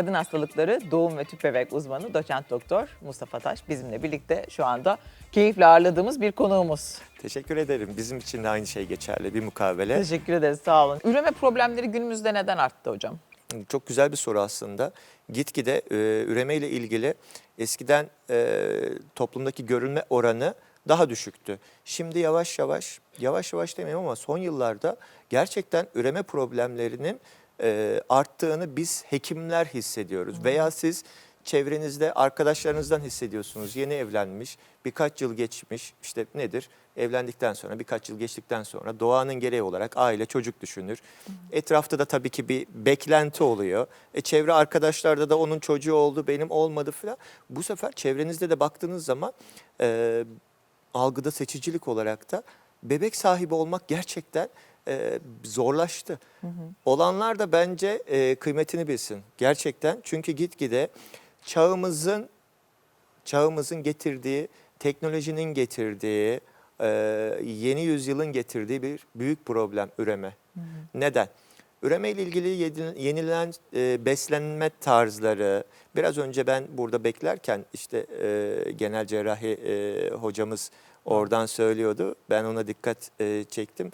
Kadın hastalıkları doğum ve tüp bebek uzmanı doçent doktor Mustafa Taş bizimle birlikte şu anda keyifle ağırladığımız bir konuğumuz. Teşekkür ederim. Bizim için de aynı şey geçerli. Bir mukavele. Teşekkür ederiz sağ olun. Üreme problemleri günümüzde neden arttı hocam? Çok güzel bir soru aslında. Gitgide e, üreme ile ilgili eskiden e, toplumdaki görülme oranı daha düşüktü. Şimdi yavaş yavaş, yavaş yavaş demeyeyim ama son yıllarda gerçekten üreme problemlerinin e, arttığını biz hekimler hissediyoruz. Veya siz çevrenizde arkadaşlarınızdan hissediyorsunuz. Yeni evlenmiş, birkaç yıl geçmiş, işte nedir? Evlendikten sonra, birkaç yıl geçtikten sonra doğanın gereği olarak aile, çocuk düşünür. Etrafta da tabii ki bir beklenti oluyor. E, çevre arkadaşlarda da onun çocuğu oldu, benim olmadı falan. Bu sefer çevrenizde de baktığınız zaman e, algıda seçicilik olarak da bebek sahibi olmak gerçekten e, zorlaştı. Olanlar da bence e, kıymetini bilsin gerçekten. Çünkü gitgide çağımızın çağımızın getirdiği, teknolojinin getirdiği, e, yeni yüzyılın getirdiği bir büyük problem üreme. Neden? Üreme ile ilgili yenilen e, beslenme tarzları, biraz önce ben burada beklerken işte e, genel cerrahi e, hocamız oradan söylüyordu. Ben ona dikkat e, çektim.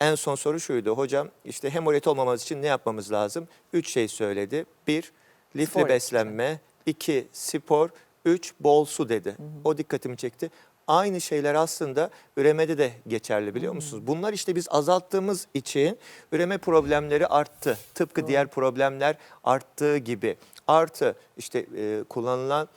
En son soru şuydu. Hocam işte hemolit olmamız için ne yapmamız lazım? Üç şey söyledi. Bir, lifli Spor beslenme. iki spor. Üç, bol su dedi. O dikkatimi çekti. Aynı şeyler aslında üremede de geçerli biliyor musunuz? Bunlar işte biz azalttığımız için üreme problemleri arttı. Tıpkı diğer problemler arttığı gibi. Artı işte e, kullanılan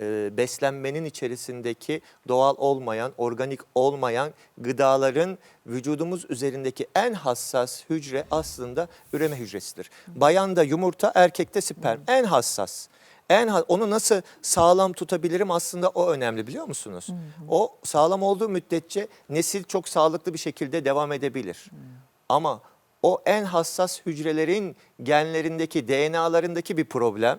e, beslenmenin içerisindeki doğal olmayan, organik olmayan gıdaların vücudumuz üzerindeki en hassas hücre aslında üreme hücresidir. Bayanda yumurta, erkekte sperm en hassas. En onu nasıl sağlam tutabilirim aslında o önemli biliyor musunuz? O sağlam olduğu müddetçe nesil çok sağlıklı bir şekilde devam edebilir. Ama o en hassas hücrelerin genlerindeki, DNA'larındaki bir problem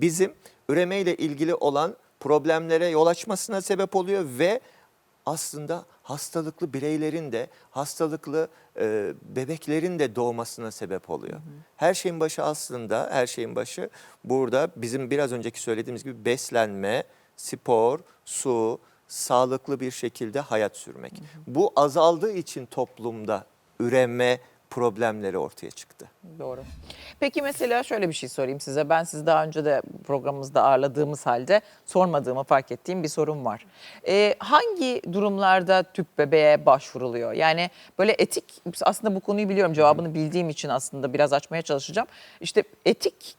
bizim üremeyle ilgili olan problemlere yol açmasına sebep oluyor ve aslında hastalıklı bireylerin de hastalıklı e, bebeklerin de doğmasına sebep oluyor. Her şeyin başı aslında her şeyin başı burada bizim biraz önceki söylediğimiz gibi beslenme, spor, su, sağlıklı bir şekilde hayat sürmek. Bu azaldığı için toplumda üreme problemleri ortaya çıktı. Doğru. Peki mesela şöyle bir şey sorayım size. Ben sizi daha önce de programımızda ağırladığımız halde sormadığımı fark ettiğim bir sorum var. Ee, hangi durumlarda tüp bebeğe başvuruluyor? Yani böyle etik, aslında bu konuyu biliyorum cevabını bildiğim için aslında biraz açmaya çalışacağım. İşte etik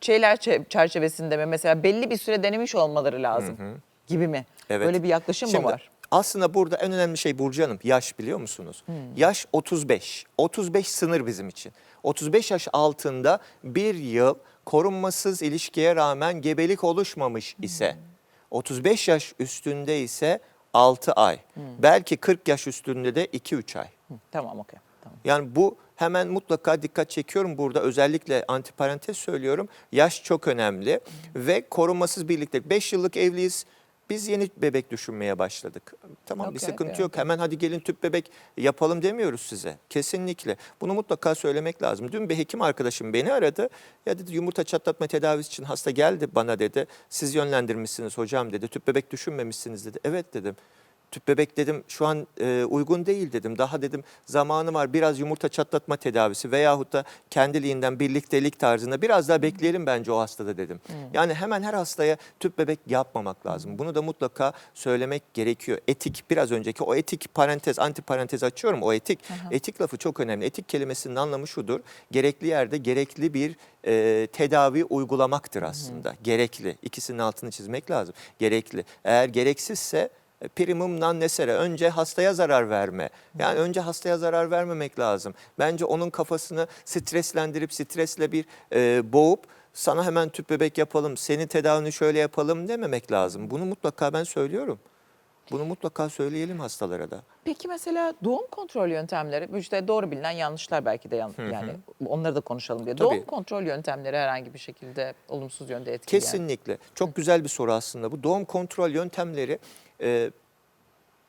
şeyler çe- çerçevesinde mi mesela belli bir süre denemiş olmaları lazım gibi mi? Evet. Böyle bir yaklaşım Şimdi, mı var? Aslında burada en önemli şey Burcu Hanım yaş biliyor musunuz? Yaş 35. 35 sınır bizim için. 35 yaş altında bir yıl korunmasız ilişkiye rağmen gebelik oluşmamış ise 35 yaş üstünde ise 6 ay. Belki 40 yaş üstünde de 2-3 ay. Tamam okey. Tamam. Yani bu hemen mutlaka dikkat çekiyorum burada özellikle antiparantez söylüyorum. Yaş çok önemli ve korunmasız birlikte 5 yıllık evliyiz. Biz yeni bebek düşünmeye başladık. Tamam bir Okey, sıkıntı okey, yok. Hemen hadi gelin tüp bebek yapalım demiyoruz size. Kesinlikle. Bunu mutlaka söylemek lazım. Dün bir hekim arkadaşım beni aradı. Ya dedi yumurta çatlatma tedavisi için hasta geldi bana dedi. Siz yönlendirmişsiniz hocam dedi. Tüp bebek düşünmemişsiniz dedi. Evet dedim. Tüp bebek dedim şu an e, uygun değil dedim. Daha dedim zamanı var biraz yumurta çatlatma tedavisi veyahut da kendiliğinden birliktelik tarzında biraz daha bekleyelim bence o hastada dedim. Yani hemen her hastaya tüp bebek yapmamak lazım. Bunu da mutlaka söylemek gerekiyor. Etik biraz önceki o etik parantez anti parantez açıyorum o etik. Etik lafı çok önemli. Etik kelimesinin anlamı şudur. Gerekli yerde gerekli bir e, tedavi uygulamaktır aslında. Gerekli. İkisinin altını çizmek lazım. Gerekli. Eğer gereksizse primum non necere. Önce hastaya zarar verme. Yani önce hastaya zarar vermemek lazım. Bence onun kafasını streslendirip stresle bir e, boğup sana hemen tüp bebek yapalım, senin tedavini şöyle yapalım dememek lazım. Bunu mutlaka ben söylüyorum. Bunu mutlaka söyleyelim hastalara da. Peki mesela doğum kontrol yöntemleri, işte doğru bilinen yanlışlar belki de yan, yani onları da konuşalım diye. Tabii. Doğum kontrol yöntemleri herhangi bir şekilde olumsuz yönde etkileyen. Kesinlikle. Çok güzel bir soru aslında bu. Doğum kontrol yöntemleri e,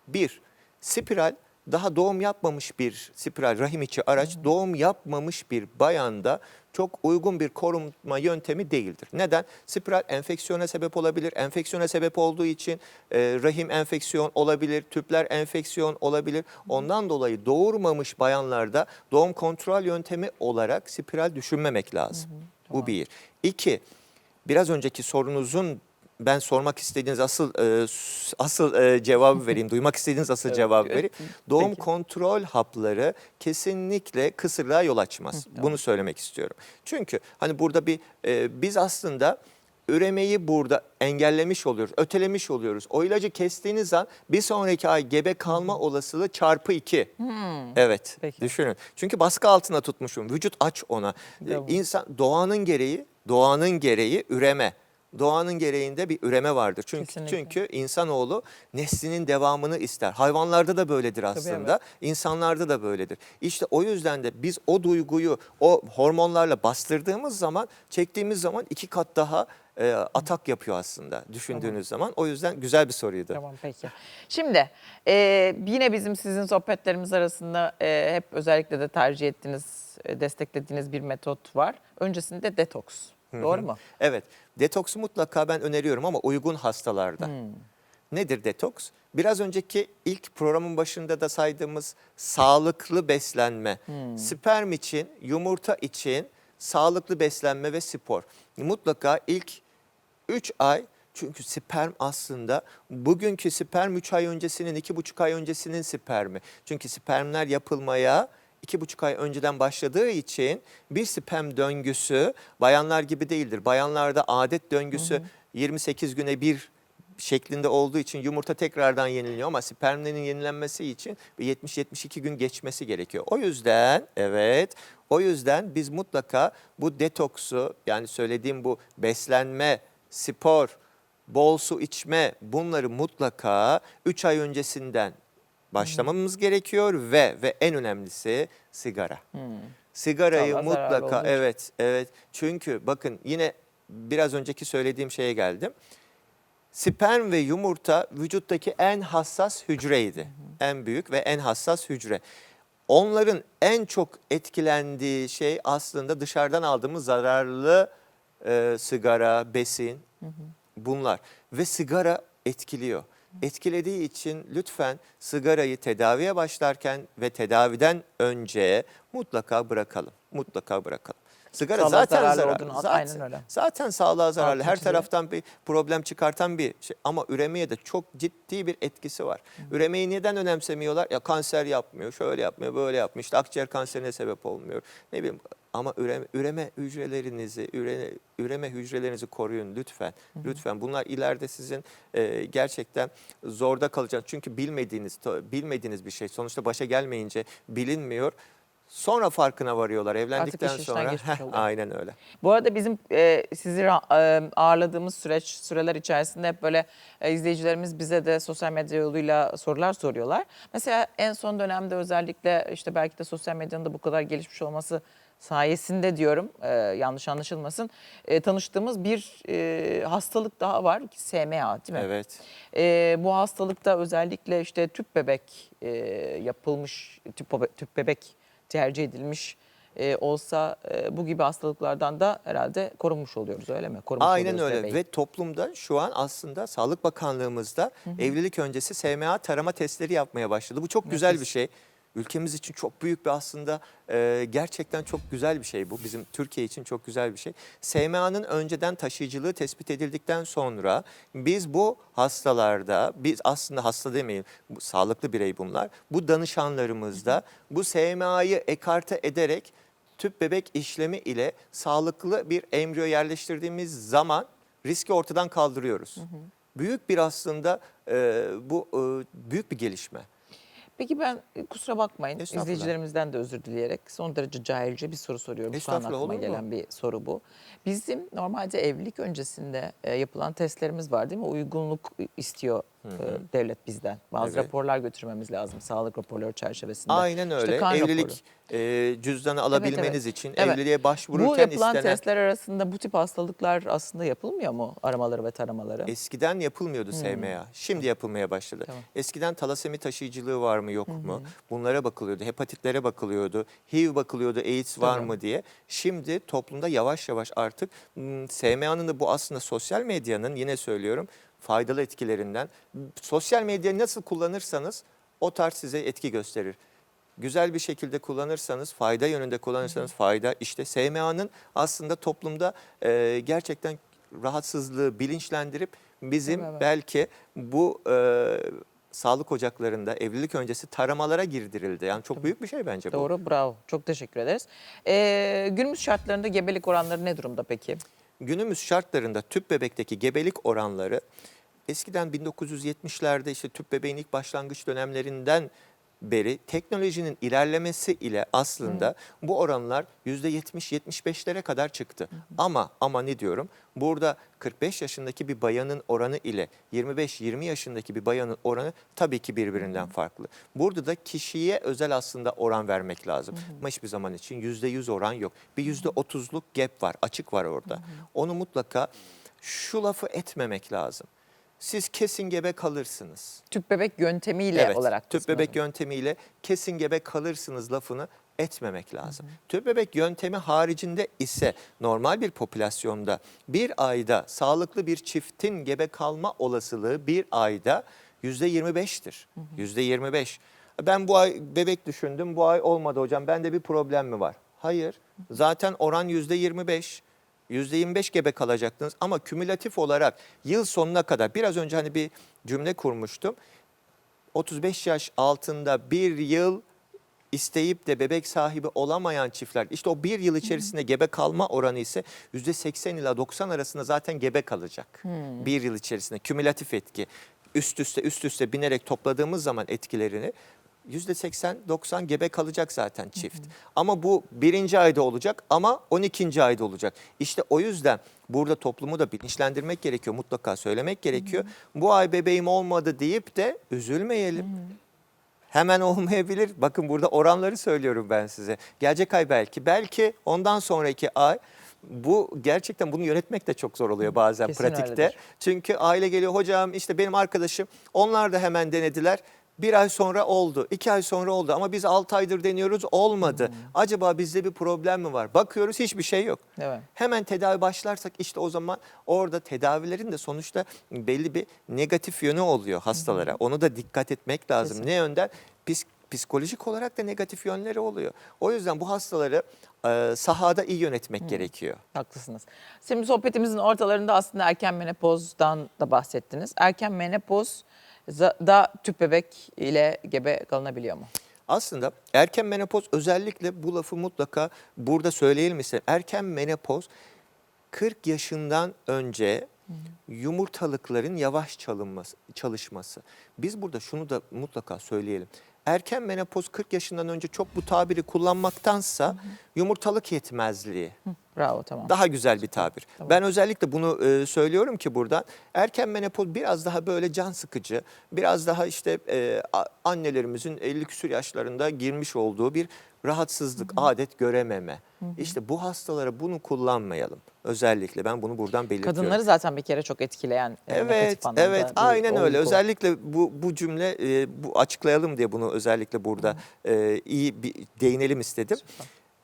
bir, spiral daha doğum yapmamış bir spiral rahim içi araç doğum yapmamış bir bayanda çok uygun bir korunma yöntemi değildir. Neden? Spiral enfeksiyona sebep olabilir. Enfeksiyona sebep olduğu için e, rahim enfeksiyon olabilir, tüpler enfeksiyon olabilir. Ondan dolayı doğurmamış bayanlarda doğum kontrol yöntemi olarak spiral düşünmemek lazım. Bu bir. İki, biraz önceki sorunuzun ben sormak istediğiniz asıl e, asıl e, cevabı vereyim. Duymak istediğiniz asıl Evet, cevabı evet. vereyim. Doğum Peki. kontrol hapları kesinlikle kısırlığa yol açmaz. Bunu söylemek istiyorum. Çünkü hani burada bir e, biz aslında üremeyi burada engellemiş oluyoruz, ötelemiş oluyoruz. O ilacı kestiğiniz an bir sonraki ay gebe kalma olasılığı çarpı iki. Evet, Peki. düşünün. Çünkü baskı altına tutmuşum. Vücut aç ona. Tamam. Ee, İnsan doğanın gereği, doğanın gereği üreme. Doğanın gereğinde bir üreme vardır. Çünkü Kesinlikle. çünkü insanoğlu neslinin devamını ister. Hayvanlarda da böyledir aslında. insanlarda da böyledir. İşte o yüzden de biz o duyguyu o hormonlarla bastırdığımız zaman, çektiğimiz zaman iki kat daha e, atak yapıyor aslında düşündüğünüz zaman. O yüzden güzel bir soruydu. Tamam peki. Şimdi e, yine bizim sizin sohbetlerimiz arasında e, hep özellikle de tercih ettiğiniz, e, desteklediğiniz bir metot var. Öncesinde detoks. Doğru mu? Evet, detoksu mutlaka ben öneriyorum ama uygun hastalarda. Nedir detoks? Biraz önceki ilk programın başında da saydığımız sağlıklı beslenme, sperm için, yumurta için sağlıklı beslenme ve spor. Mutlaka ilk 3 ay çünkü sperm aslında bugünkü sperm 3 ay öncesinin, 2,5 ay öncesinin spermi. Çünkü spermler yapılmaya iki buçuk ay önceden başladığı için bir sperm döngüsü bayanlar gibi değildir. Bayanlarda adet döngüsü 28 güne bir şeklinde olduğu için yumurta tekrardan yeniliyor ama spermlerin yenilenmesi için 70-72 gün geçmesi gerekiyor. O yüzden evet o yüzden biz mutlaka bu detoksu yani söylediğim bu beslenme, spor, bol su içme bunları mutlaka 3 ay öncesinden başlamamız gerekiyor ve ve en önemlisi sigara. Sigarayı Sağlığa zararlı mutlaka evet evet çünkü bakın yine biraz önceki söylediğim şeye geldim. Sperm ve yumurta vücuttaki en hassas hücreydi. En büyük ve en hassas hücre. Onların en çok etkilendiği şey aslında dışarıdan aldığımız zararlı e, sigara, besin bunlar. Ve sigara etkiliyor. Etkilediği için lütfen sigarayı tedaviye başlarken ve tedaviden önce mutlaka bırakalım. Mutlaka bırakalım. Sigara Sağlığa zaten zararlı zararlı. olduğunu- Zaten, aynen öyle. zaten sağlığa zararlı. Altını Her çizelim. taraftan bir problem çıkartan bir şey. Ama üremeye de çok ciddi bir etkisi var. Üremeyi neden önemsemiyorlar? Ya kanser yapmıyor, şöyle yapmıyor, böyle yapmıyor. İşte akciğer kanserine sebep olmuyor. Ne bileyim ama üreme, üreme hücrelerinizi, üreme, üreme hücrelerinizi koruyun lütfen. Lütfen. Bunlar ileride sizin e, gerçekten zorda kalacak. Çünkü bilmediğiniz bilmediğiniz bir şey. Sonuçta başa gelmeyince bilinmiyor. Sonra farkına varıyorlar evlendikten içinden sonra. Heh, aynen öyle. Bu arada bizim e, sizi e, ağırladığımız süreç süreler içerisinde hep böyle e, izleyicilerimiz bize de sosyal medya yoluyla sorular soruyorlar. Mesela en son dönemde özellikle işte belki de sosyal medyanın da bu kadar gelişmiş olması sayesinde diyorum e, yanlış anlaşılmasın e, tanıştığımız bir e, hastalık daha var ki SMA değil mi? Evet. E, bu hastalıkta özellikle işte tüp bebek e, yapılmış, tüp, tüp bebek tercih edilmiş e, olsa e, bu gibi hastalıklardan da herhalde korunmuş oluyoruz öyle mi? Korumuş Aynen öyle bebeği. ve toplumda şu an aslında Sağlık Bakanlığımızda evlilik öncesi SMA tarama testleri yapmaya başladı. Bu çok güzel Nefis. bir şey. Ülkemiz için çok büyük bir aslında e, gerçekten çok güzel bir şey bu. Bizim Türkiye için çok güzel bir şey. SMA'nın önceden taşıyıcılığı tespit edildikten sonra biz bu hastalarda, biz aslında hasta demeyin, bu, sağlıklı birey bunlar. Bu danışanlarımızda bu SMA'yı ekarte ederek tüp bebek işlemi ile sağlıklı bir embriyo yerleştirdiğimiz zaman riski ortadan kaldırıyoruz. Büyük bir aslında e, bu e, büyük bir gelişme. Peki ben e, kusura bakmayın izleyicilerimizden de özür dileyerek son derece cahilce bir soru soruyorum. Şu an aklıma olur mu? gelen bir soru bu. Bizim normalde evlilik öncesinde e, yapılan testlerimiz var değil mi? Uygunluk istiyor e, devlet bizden. Bazı Evet. raporlar götürmemiz lazım sağlık raporları çerçevesinde. Aynen İşte öyle. raporu. Evlilik e, cüzdanı alabilmeniz için Evet. evliliğe başvururken Bu yapılan istenen testler arasında bu tip hastalıklar aslında yapılmıyor mu aramaları ve taramaları? Eskiden yapılmıyordu SMA. Şimdi yapılmaya başladı. Tamam. Eskiden talasemi taşıyıcılığı var mı yok mu? Bunlara bakılıyordu. Hepatitlere bakılıyordu. HIV bakılıyordu. AIDS var Tabii. mı diye. Şimdi toplumda yavaş yavaş artık m, SMA'nın da bu aslında sosyal medyanın yine söylüyorum faydalı etkilerinden. Sosyal medyayı nasıl kullanırsanız o tarz size etki gösterir. Güzel bir şekilde kullanırsanız, fayda yönünde kullanırsanız fayda. İşte SMA'nın aslında toplumda e, gerçekten rahatsızlığı bilinçlendirip bizim Evet. belki bu e, sağlık ocaklarında evlilik öncesi taramalara girdirildi. Yani çok büyük bir şey bence bu. Doğru bravo çok teşekkür ederiz. Ee, günümüz şartlarında gebelik oranları ne durumda peki? Günümüz şartlarında tüp bebekteki gebelik oranları eskiden 1970'lerde işte tüp bebeğin ilk başlangıç dönemlerinden beri teknolojinin ilerlemesi ile aslında bu oranlar %70-75'lere kadar çıktı. Ama ama ne diyorum? Burada 45 yaşındaki bir bayanın oranı ile 25-20 yaşındaki bir bayanın oranı tabii ki birbirinden farklı. Burada da kişiye özel aslında oran vermek lazım. Ama hiçbir zaman için %100 oran yok. Bir %30'luk gap var, açık var orada. Onu mutlaka şu lafı etmemek lazım. Siz kesin gebe kalırsınız. Tüp bebek yöntemiyle Evet, olarak. tüp bebek yöntemiyle kesin gebe kalırsınız lafını etmemek lazım. Tüp bebek yöntemi haricinde ise normal bir popülasyonda bir ayda sağlıklı bir çiftin gebe kalma olasılığı bir ayda yüzde 25'tir. Yüzde 25. Ben bu ay bebek düşündüm, bu ay olmadı hocam. Bende bir problem mi var? Hayır. Zaten oran yüzde 25. %25 gebe kalacaktınız ama kümülatif olarak yıl sonuna kadar biraz önce hani bir cümle kurmuştum. 35 yaş altında bir yıl isteyip de bebek sahibi olamayan çiftler işte o bir yıl içerisinde gebe kalma oranı ise %80 ila 90 arasında zaten gebe kalacak. Bir yıl içerisinde kümülatif etki üst üste üst üste binerek topladığımız zaman etkilerini %80-90 gebe kalacak zaten çift. Ama bu birinci ayda olacak ama 12. ayda olacak. İşte o yüzden burada toplumu da bilinçlendirmek gerekiyor. Mutlaka söylemek gerekiyor. Bu ay bebeğim olmadı deyip de üzülmeyelim. Hemen olmayabilir. Bakın burada oranları söylüyorum ben size. Gelecek ay belki, belki ondan sonraki ay bu gerçekten bunu yönetmek de çok zor oluyor bazen Kesin pratikte. öyledir. Çünkü aile geliyor hocam işte benim arkadaşım onlar da hemen denediler. Bir ay sonra oldu, iki ay sonra oldu ama biz altı aydır deniyoruz olmadı. Acaba bizde bir problem mi var? Bakıyoruz hiçbir şey yok. Evet. Hemen tedavi başlarsak işte o zaman orada tedavilerin de sonuçta belli bir negatif yönü oluyor hastalara. Onu da dikkat etmek lazım. Kesin. Ne yönden? Pis, psikolojik olarak da negatif yönleri oluyor. O yüzden bu hastaları e, sahada iyi yönetmek gerekiyor. Haklısınız. Şimdi sohbetimizin ortalarında aslında erken menopozdan da bahsettiniz. Erken menopoz da tüp bebek ile gebe kalınabiliyor mu? Aslında erken menopoz özellikle bu lafı mutlaka burada söyleyelim. Erken menopoz 40 yaşından önce yumurtalıkların yavaş çalınması, çalışması. Biz burada şunu da mutlaka söyleyelim. Erken menopoz 40 yaşından önce çok bu tabiri kullanmaktansa yumurtalık yetmezliği Bravo tamam. daha güzel bir tabir. Ben özellikle bunu e, söylüyorum ki buradan erken menopoz biraz daha böyle can sıkıcı, biraz daha işte e, annelerimizin 50 küsur yaşlarında girmiş olduğu bir rahatsızlık, adet görememe. İşte bu hastalara bunu kullanmayalım. Özellikle ben bunu buradan belirtiyorum. Kadınları zaten bir kere çok etkileyen e, Evet, evet, aynen öyle. olgu. Özellikle bu bu cümle e, bu açıklayalım diye bunu özellikle burada e, iyi bir değinelim istedim.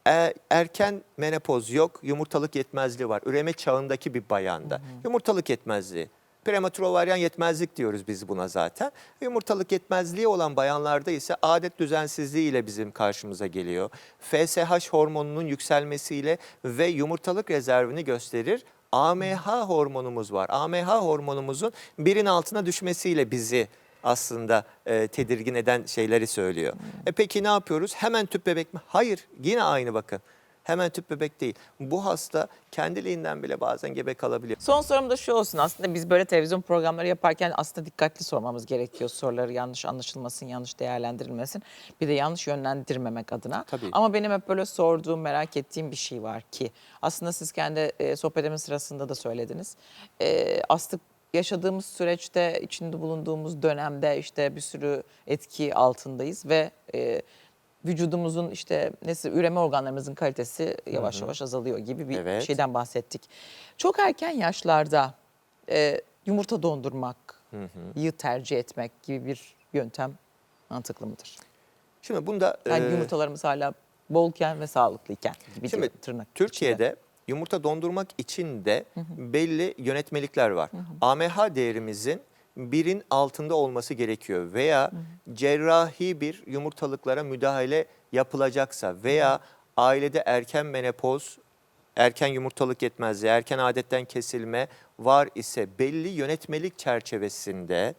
E, erken menopoz yok, yumurtalık yetmezliği var. Üreme çağındaki bir bayanda. Yumurtalık yetmezliği. Prematür ovaryen yetmezlik diyoruz biz buna zaten. Yumurtalık yetmezliği olan bayanlarda ise adet düzensizliği ile bizim karşımıza geliyor. FSH hormonunun yükselmesiyle ve yumurtalık rezervini gösterir. AMH hormonumuz var. AMH hormonumuzun birin altına düşmesiyle bizi aslında e, tedirgin eden şeyleri söylüyor. E peki ne yapıyoruz? Hemen tüp bebek mi? Hayır, yine aynı bakın. Hemen tüp bebek değil. Bu hasta kendiliğinden bile bazen gebe kalabiliyor. Son sorum da şu olsun aslında biz böyle televizyon programları yaparken aslında dikkatli sormamız gerekiyor. Soruları yanlış anlaşılmasın, yanlış değerlendirilmesin. Bir de yanlış yönlendirmemek adına. Tabii. Ama benim hep böyle sorduğum, merak ettiğim bir şey var ki aslında siz kendi e, sohbetimin sırasında da söylediniz. E, astık yaşadığımız süreçte, içinde bulunduğumuz dönemde işte bir sürü etki altındayız ve e, vücudumuzun işte nesi üreme organlarımızın kalitesi yavaş yavaş azalıyor gibi bir Evet. şeyden bahsettik. Çok erken yaşlarda e, yumurta dondurmak, yı tercih etmek gibi bir yöntem mantıklı mıdır? Şimdi bunda Yani e, yumurtalarımız hala bolken ve sağlıklıyken gibi Şimdi tırnak içinde. Türkiye'de yumurta dondurmak için de belli yönetmelikler var. AMH değerimizin birin altında olması gerekiyor veya cerrahi bir yumurtalıklara müdahale yapılacaksa veya ailede erken menopoz, erken yumurtalık yetmezliği, erken adetten kesilme var ise belli yönetmelik çerçevesinde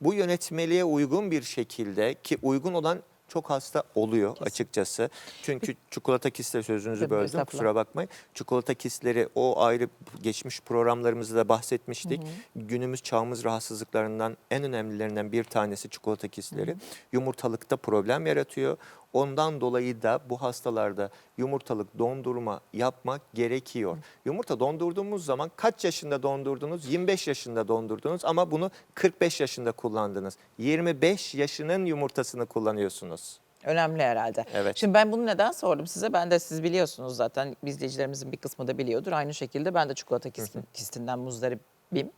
bu yönetmeliğe uygun bir şekilde ki uygun olan çok hasta oluyor açıkçası. Çünkü çikolata kistleri sözünüzü Tabii, böldüm kusura bakmayın. Çikolata kistleri o ayrı geçmiş programlarımızda da bahsetmiştik. Günümüz çağımız rahatsızlıklarından en önemlilerinden bir tanesi çikolata kistleri. Yumurtalıkta problem yaratıyor. Ondan dolayı da bu hastalarda yumurtalık dondurma yapmak gerekiyor. Yumurta dondurduğumuz zaman kaç yaşında dondurdunuz? 25 yaşında dondurdunuz ama bunu 45 yaşında kullandınız. 25 yaşının yumurtasını kullanıyorsunuz. Önemli herhalde. Evet. Şimdi ben bunu neden sordum size? Ben de siz biliyorsunuz zaten izleyicilerimizin bir kısmı da biliyordur. Aynı şekilde ben de çikolata kistin, kistinden muzdaribim.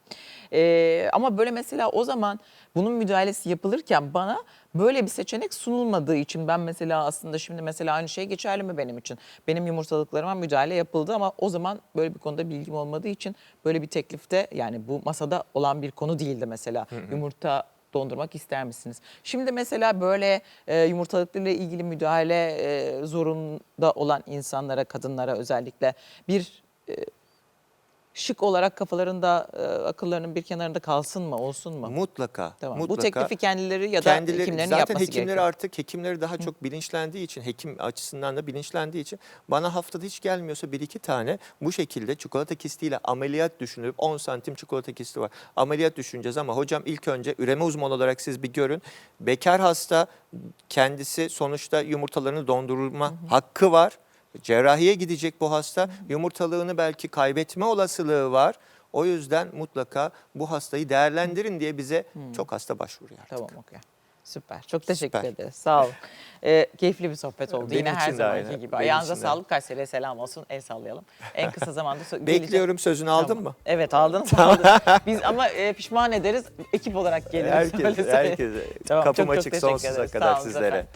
Ee, ama böyle mesela o zaman bunun müdahalesi yapılırken bana böyle bir seçenek sunulmadığı için ben mesela aslında şimdi mesela aynı şey geçerli mi benim için? Benim yumurtalıklarıma müdahale yapıldı ama o zaman böyle bir konuda bilgim olmadığı için böyle bir teklifte yani bu masada olan bir konu değildi mesela. Yumurta dondurmak ister misiniz? Şimdi mesela böyle e, yumurtalıklarıyla ilgili müdahale e, zorunda olan insanlara, kadınlara özellikle bir e, şık olarak kafalarında, e, akıllarının bir kenarında kalsın mı, olsun mu? Mutlaka. Tamam. mutlaka. Bu teklifi kendileri ya da Kendileri, hekimlerin zaten yapması hekimleri gerekiyor. artık hekimleri daha çok bilinçlendiği için hekim açısından da bilinçlendiği için bana haftada hiç gelmiyorsa bir iki tane bu şekilde çikolata kistiyle ameliyat düşünülüp 10 santim çikolata kisti var. Ameliyat düşüneceğiz ama hocam ilk önce üreme uzmanı olarak siz bir görün. Bekar hasta kendisi sonuçta yumurtalarını dondurma hakkı var. Cerrahiye gidecek bu hasta. Yumurtalığını belki kaybetme olasılığı var. O yüzden mutlaka bu hastayı değerlendirin diye bize çok hasta başvuruyor. artık. Tamam okey. Süper. Çok teşekkür Süper. ederiz. Sağ olun. Ee, keyifli bir sohbet oldu. Benim Yine her zamanki gibi. Benim Ayağınıza sağlık. Kayseri'ye selam olsun. El sallayalım. En kısa zamanda so-. Bekliyorum sözünü aldın Tamam. mı? Evet aldın. aldın. Biz ama e, pişman ederiz. Ekip olarak geliriz. Herkes, Öyle söyleyeyim. herkese. Tamam, Kapım çok çok açık teşekkür sonsuza ederiz. kadar sizlere. efendim.